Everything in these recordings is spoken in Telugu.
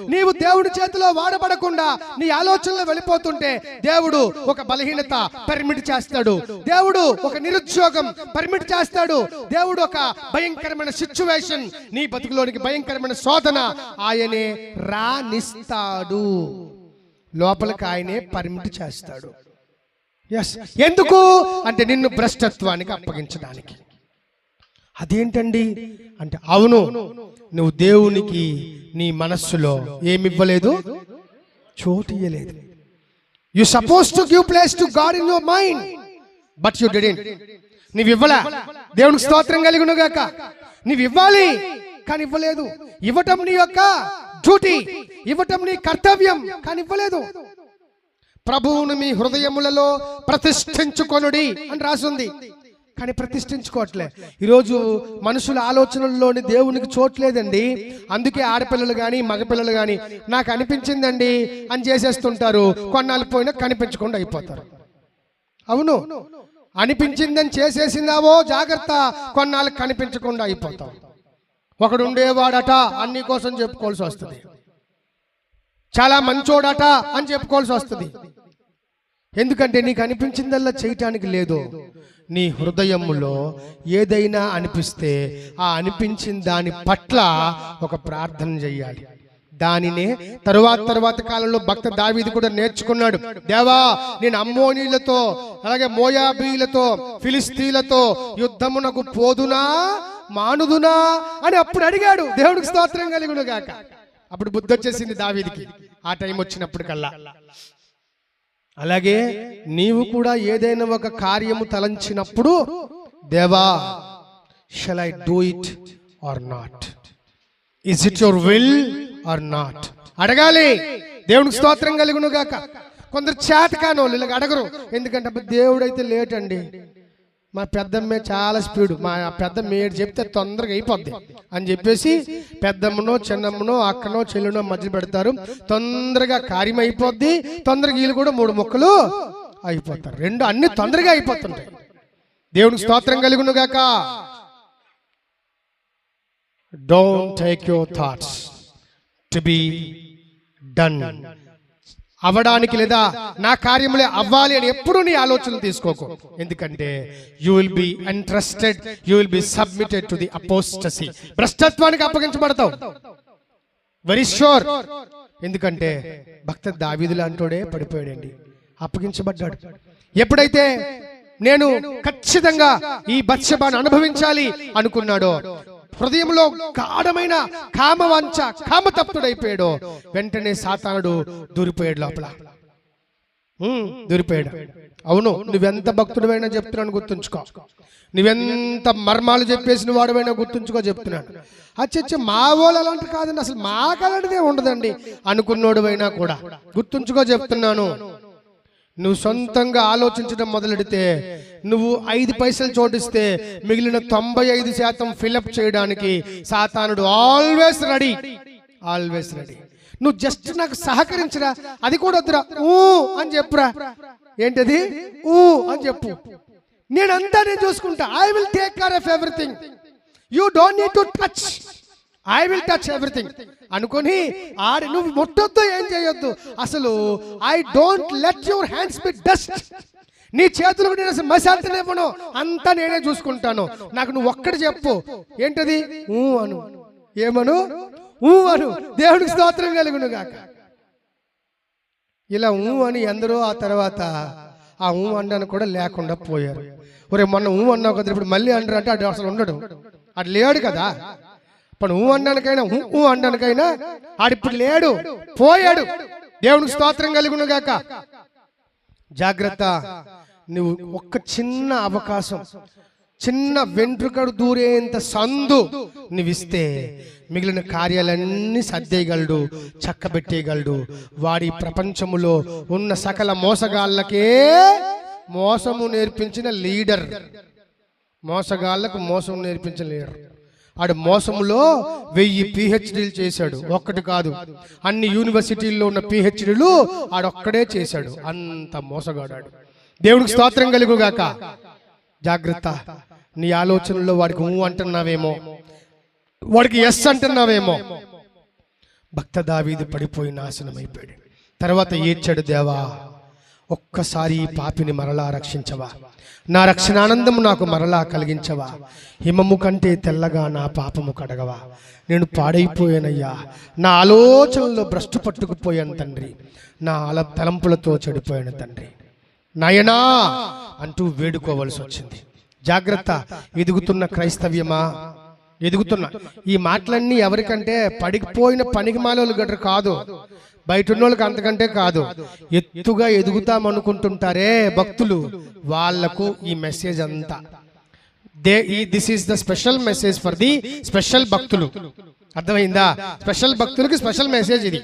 నీవు దేవుడి చేతిలో వాడబడకుండా నీ ఆలోచనలు వెళ్ళిపోతుంటే దేవుడు ఒక బలహీనత పర్మిట్ చేస్తాడు. దేవుడు ఒక నిరుద్యోగం పర్మిట్ చేస్తాడు. దేవుడు ఒక భయంకరమైన సిచ్యువేషన్ నీ బతుకులోనికి భయంకరమైన శోధన ఆయనే రానిస్తాడు లోపలికి ఆయనే పర్మిట్ చేస్తాడు. ఎస్ ఎందుకు? అంటే నిన్ను భ్రష్టత్వానికి అప్పగించడానికి. అదేంటండి? అంటే అవును నువ్వు దేవునికి నీ మనస్సులో ఏమివ్వలేదు? చోటు ఇవ్వలేదు you suppose to give place to God in your mind but you didn't నీవు ఇవ్వలా దేవునికి స్తోత్రం కలిగిన గాక. నీవు ఇవ్వాలి కానీ ఇవ్వలేదు ఇవ్వటం నీ యొక్క డ్యూటీ ఇవ్వటం నీ కర్తవ్యం కానీ ఇవ్వలేదు ప్రభువును మీ హృదయములలో ప్రతిష్ఠించుకొనుడి అని రాసుంది. కానీ ప్రతిష్ఠించుకోవట్లే. ఈరోజు మనుషుల ఆలోచనల్లోని దేవునికి చోట్లేదండి అందుకే ఆడపిల్లలు కానీ మగపిల్లలు కానీ నాకు అనిపించిందండి అని చేసేస్తుంటారు. కొన్నాళ్ళు పోయినా కనిపించకుండా అయిపోతారు. అవును. అనిపించిందని చేసేసిందావో జాగ్రత్త. కొన్నాళ్ళు కనిపించకుండా అయిపోతాం. ఒకడు ఉండేవాడట అన్ని కోసం చెప్పుకోవాల్సి వస్తుంది. చాలా మంచోడట అని చెప్పుకోవాల్సి వస్తుంది. ఎందుకంటే నీకు అనిపించిందల్లా చేయటానికి లేదు. నీ హృదయములో ఏదైనా అనిపిస్తే ఆ అనిపించిన దాని పట్ల ఒక ప్రార్థన చెయ్యాలి. దానినే తరువాత తరువాత కాలంలో భక్త దావీది కూడా నేర్చుకున్నాడు. దేవా నేను అమ్మోనీలతో అలాగే మోయాబీలతో ఫిలిస్తీన్లతో యుద్ధమునకు పోదునా మానుదునా అని అప్పుడు అడిగాడు. దేవుడికి స్తోత్రం కలిగును గాక. అప్పుడు బుద్ధి వచ్చేసింది దావీదికి. ఆ టైం వచ్చినప్పుడు కల్లా అలాగే నీవు కూడా ఏదైనా ఒక కార్యము తలంచినప్పుడు దేవా shall I do it or not is it your will or not అడగాలి. దేవునికి స్తోత్రం కలుగును గాక కొందరు చేతకానోళ్ళు ఇలాగ అడగరు. ఎందుకంటే దేవుడైతే లేట్ అండి మా పెద్దమ్మే చాలా స్పీడ్. మా పెద్దమ్మ ఏడు చెప్తే తొందరగా అయిపోద్ది. అని చెప్పేసి పెద్దమ్మనో చిన్నమ్మనో అక్కనో చెల్లునో మధ్య పెడతారు. తొందరగా కార్యం అయిపోద్ది. తొందరగా వీళ్ళు కూడా మూడు మొక్కలు అయిపోతారు. రెండు అన్ని తొందరగా అయిపోతుంటాయి. దేవునికి స్తోత్రం కలుగును గాక don't take your thoughts to be done అవ్వడానికి లేదా నా కార్యములే అవ్వాలి అని ఎప్పుడు నీ ఆలోచనలు తీసుకోకు. ఎందుకంటే you will be interested you will be submitted to the apostasy భ్రష్టత్వానికి అప్పగించబడతావు. వెరీ షూర్ ఎందుకంటే భక్త దావీదులు అంటోడే పడిపోయాడండి. అప్పగించబడ్డాడు. ఎప్పుడైతే నేను ఖచ్చితంగా ఈ బత్సబాను అనుభవించాలి అనుకున్నాడో హృదయంలో గాఢమైన కామవాంఛ కామతప్తుడైపోయాడు. వెంటనే సాతానుడు దూరిపోయాడు లోపల. దూరిపోయాడు. అవును నువ్వెంత భక్తుడివైనా చెప్తున్నాను గుర్తుంచుకో. నువ్వెంత మర్మాలు చెప్పేసిన వాడివైనా గుర్తుంచుకో చెప్తున్నాను. అచ్చచ్చ మా వాళ్ళు అలాంటి కాదండి. అసలు మాకు అలాంటిదే ఉండదండి. అనుకున్నోడువైనా కూడా. గుర్తుంచుకో చెప్తున్నాను. నువ్వు సొంతంగా ఆలోచించడం మొదలెడితే నువ్వు ఐదు పైసలు చోటిస్తే మిగిలిన తొంభై ఐదు శాతం ఫిలప్ చేయడానికి సాతానుడు ఆల్వేస్ రెడీ. Always ready. నువ్వు జస్ట్ నాకు సహకరించరా అది కూడా వద్దురా. ఊ అని చెప్పురా. ఏంటది? ఊ అని చెప్పు. నేనంతా నేను చూసుకుంటా. I will take care of everything you don't need to touch I will touch everything అనుకొని ఆడి నువ్వు ముట్టొద్దు ఏం చేయొద్దు? అసలు I don't let your hands be dust నీ చేతులకు నేను అసలు మసాంతనివ్వను అంతా నేనే చూసుకుంటాను. నాకు నువ్వు ఒక్కటి చెప్పు. ఏంటది? ఊ అను. ఏమను? ఊ అను. దేవుడికి స్తోత్రం కలుగును గాక. ఇలా ఊ అని ఎందరో ఆ తర్వాత ఆ ఊ అన్నాను కూడా లేకుండా పోయారు. ఒరే మొన్న ఊ అన్నావు కదా ఇప్పుడు మళ్ళీ అంటారు అంటే అటు అసలు ఉండడు. అటు లేడు కదా. ఇప్పుడు ఊ అనడానికైనా ఊ ఊ అనడానికైనా ఆడిప్పుడు లేడు పోయాడు. దేవునికి స్తోత్రం కలుగును గాక. జాగ్రత్త నువ్వు ఒక్క చిన్న అవకాశం చిన్న వెంట్రుకడు దూరేంత సందు నువ్విస్తే మిగిలిన కార్యాలన్నీ సర్దేయగలడు చక్కబెట్టేయగలడు. వాడి ప్రపంచములో ఉన్న సకల మోసగాళ్ళకే మోసము నేర్పించిన లీడర్. మోసగాళ్ళకు మోసం నేర్పించిన లీడర్. ఆడు మోసములో వెయ్యి పిహెచ్డీలు చేశాడు. ఒక్కటి కాదు. అన్ని యూనివర్సిటీల్లో ఉన్న పిహెచ్డీలు ఆడొక్కడే చేశాడు. అంత మోసగాడాడు. దేవుడికి స్తోత్రం కలుగుగాక. జాగ్రత్త. నీ ఆలోచనలో వాడికి ఊ అంటున్నావేమో. వాడికి ఎస్ అంటున్నావేమో. భక్త దావీది పడిపోయి నాశనమైపోయాడు. తర్వాత ఏడ్చాడు దేవా? ఒక్కసారి ఈ పాపిని మరలా రక్షించవా? నా రక్షణానందము నాకు మరలా కలిగించవా? హిమము కంటే తెల్లగా నా పాపము కడగవా? నేను పాడైపోయానయ్యా. నా ఆలోచనలో భ్రష్టు పట్టుకుపోయాను తండ్రి. నా అల తలంపులతో చెడిపోయాను తండ్రి. నయనా! అంటూ వేడుకోవలసి వచ్చింది జాగ్రత్త ఎదుగుతున్న క్రైస్తవ్యమా? ఎదుగుతున్నా. ఈ మాటలన్నీ ఎవరికంటే పడిపోయిన పనికి మాలోళ్ళు గట్ర కాదు. బయట ఉన్నోళ్ళకి అంతకంటే కాదు. ఎత్తుగా ఎదుగుతామనుకుంటుంటారే భక్తులు. వాళ్ళకు ఈ మెసేజ్ అంతా. దే ఈ this is the special message for the special భక్తులు. అర్థమైందా? స్పెషల్ భక్తులకి స్పెషల్ మెసేజ్ ఇది.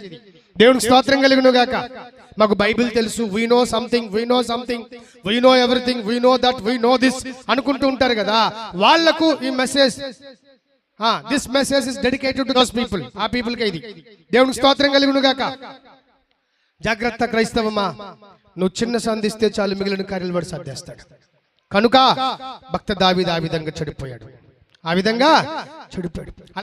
దేవునికి స్తోత్రం కలిగిన గాక. మాకు బైబిల్ తెలుసు. We know something we know something we know everything we know that we know this అనుకుంటూ ఉంటారు కదా. వాళ్ళకు ఈ message. This message is dedicated to those people ఆ పీపుల్కి ఇది. దేవుని స్తోత్రం కలిగిను గాక జాగ్రత్త క్రైస్తవమా. నువ్వు చిన్న సంధిస్తే చాలు మిగిలిన కార్యాలు వాడు సాధ్యేస్తాడు. కనుక భక్త దావిద ఆ విధంగా చెడిపోయాడు. ఆ విధంగా చెడిపోయాడు.